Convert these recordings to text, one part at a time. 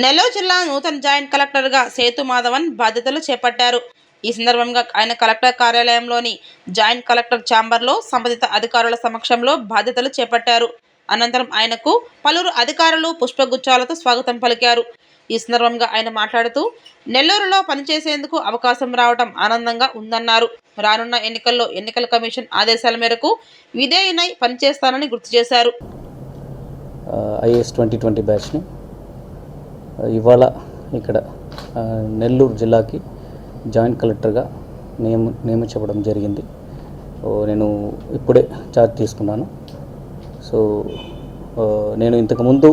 నెల్లూరు జిల్లా నూతన జాయింట్ కలెక్టర్గా సేతు మాధవన్ బాధ్యతలు చేపట్టారు. ఈ సందర్భంగా ఆయన కలెక్టర్ కార్యాలయంలోని జాయింట్ కలెక్టర్ ఛాంబర్లో సంబంధిత అధికారుల సమక్షంలో బాధ్యతలు చేపట్టారు. అనంతరం ఆయనకు పలువురు అధికారులు పుష్పగుచ్చాలతో స్వాగతం పలికారు. ఈ సందర్భంగా ఆయన మాట్లాడుతూ నెల్లూరులో పనిచేసేందుకు అవకాశం రావడం ఆనందంగా ఉందన్నారు. రానున్న ఎన్నికల్లో ఎన్నికల కమిషన్ ఆదేశాల మేరకు విధేయునై పనిచేస్తానని గుర్తు చేశారు. ట్వంటీ ట్వంటీ బ్యాచ్ని ఇవాళ ఇక్కడ నెల్లూరు జిల్లాకి జాయింట్ కలెక్టర్గా నియమ నియమించబడడం జరిగింది. నేను ఇప్పుడే ఛార్జ్ తీసుకున్నాను. సో నేను ఇంతకుముందు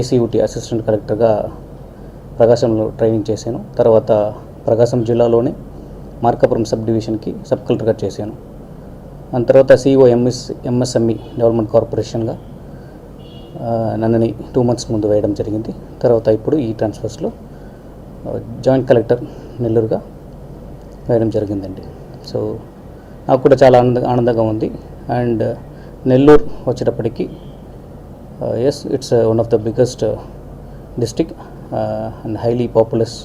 ఏసీయూటీ అసిస్టెంట్ కలెక్టర్గా ప్రకాశంలో ట్రైనింగ్ చేశాను. తర్వాత ప్రకాశం జిల్లాలోనే మార్కాపురం సబ్ డివిజన్కి సబ్ కలెక్టర్గా చేశాను. దాని తర్వాత సిఇఓ ఎంఎస్ ఎంఎస్ఎంఈ డెవలప్మెంట్ కార్పొరేషన్గా నన్నని టూ మంత్స్ ముందు వేయడం జరిగింది. తర్వాత ఇప్పుడు ఈ ట్రాన్స్ఫర్స్లో జాయింట్ కలెక్టర్ నెల్లూరుగా వేయడం జరిగిందండి. సో నాకు కూడా చాలా ఆనంద ఆనందంగా ఉంది. అండ్ నెల్లూరు వచ్చేటప్పటికి yes it's one of the biggest district and highly populous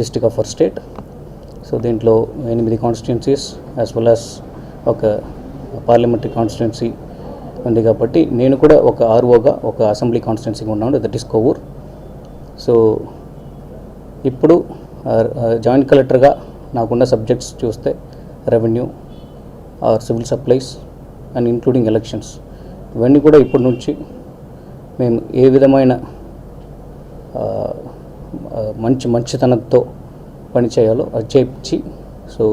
district of our state so దీంట్లో ఎనిమిది కాన్స్టిట్యున్సీస్ యాజ్ వెల్ యాజ్ ఒక పార్లమెంటరీ కాన్స్టిట్యున్సీ ఉంది కాబట్టి నేను కూడా ఒక ఆర్ఓగా ఒక అసెంబ్లీ కాన్స్టిట్యున్సీగా ఉన్నాను. దట్ ఈస్ కోవూర్ సో ఇప్పుడు జాయింట్ కలెక్టర్గా నాకున్న సబ్జెక్ట్స్ చూస్తే revenue or civil supplies and including elections. ఇవన్నీ కూడా ఇప్పటి నుంచి మేము ఏ విధమైన మంచి మంచితనంతో పనిచేయాలో అది చేయించి సో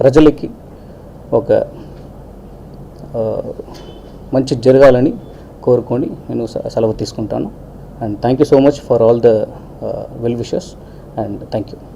ప్రజలకి ఒక మంచి జరగాలని కోరుకొని నేను స- సెలవు తీసుకుంటాను. And thank you so much for all the well wishes. And thank you